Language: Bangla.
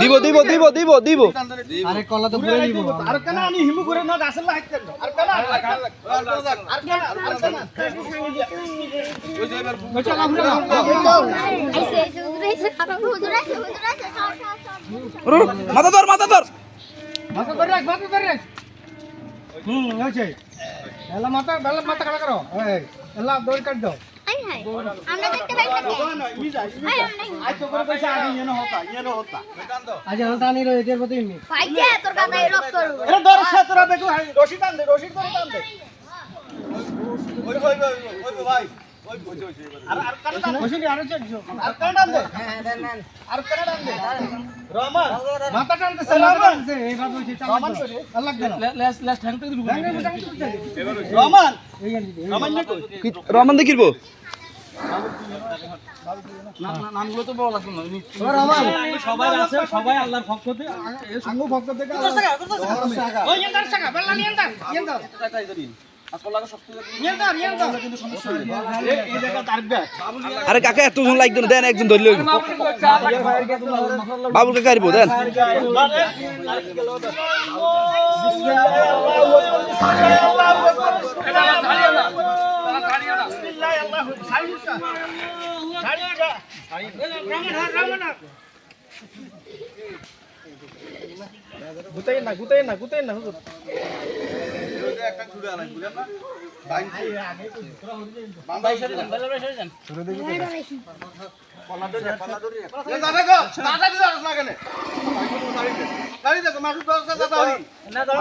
দিব দিব দিব দিব দিব আরে কলা তো মাথা মাথা ধর করো এলা দৌড় কাট দাও। আমরা দেখতে পাই আজ তো করে পয়সা আগে ইয়ে না হতা ইয়ে না হতা আজ হালটা আনি রয়ে এটার প্রতি নি পাইছে তোর কাছে রক্ত এরা দর তোরা দেখো রশি টান দে রশি করে টান দে ওই ওই ওই ওই ভাই ওই ওই আর আর কাটা টান রশি আর চড়ছো আর কাটা টান দে আর কাটা টান দে রহমান মাথা টান দে সালাম আছে এই বাদ হইছে রহমান করে আল্লাহ গেল লেস লেস ঠ্যাং থেকে দিব রহমান এই গান দিতে রহমান না কই রহমান দেখিব নামগুলো তো বলা লাগবে না সবাই আছে সবাই আল্লাহর ভক্ততে সঙ্গ ভক্ত থেকে আরে কাকা এত জন লাগতো না দেন একজন ধরলে। বাবুল কাকা আরিব, দেন। গুতাই না গুতাই না গুতাই না হুজুর দাদা গো দাদা দিদার না দাদা দাদা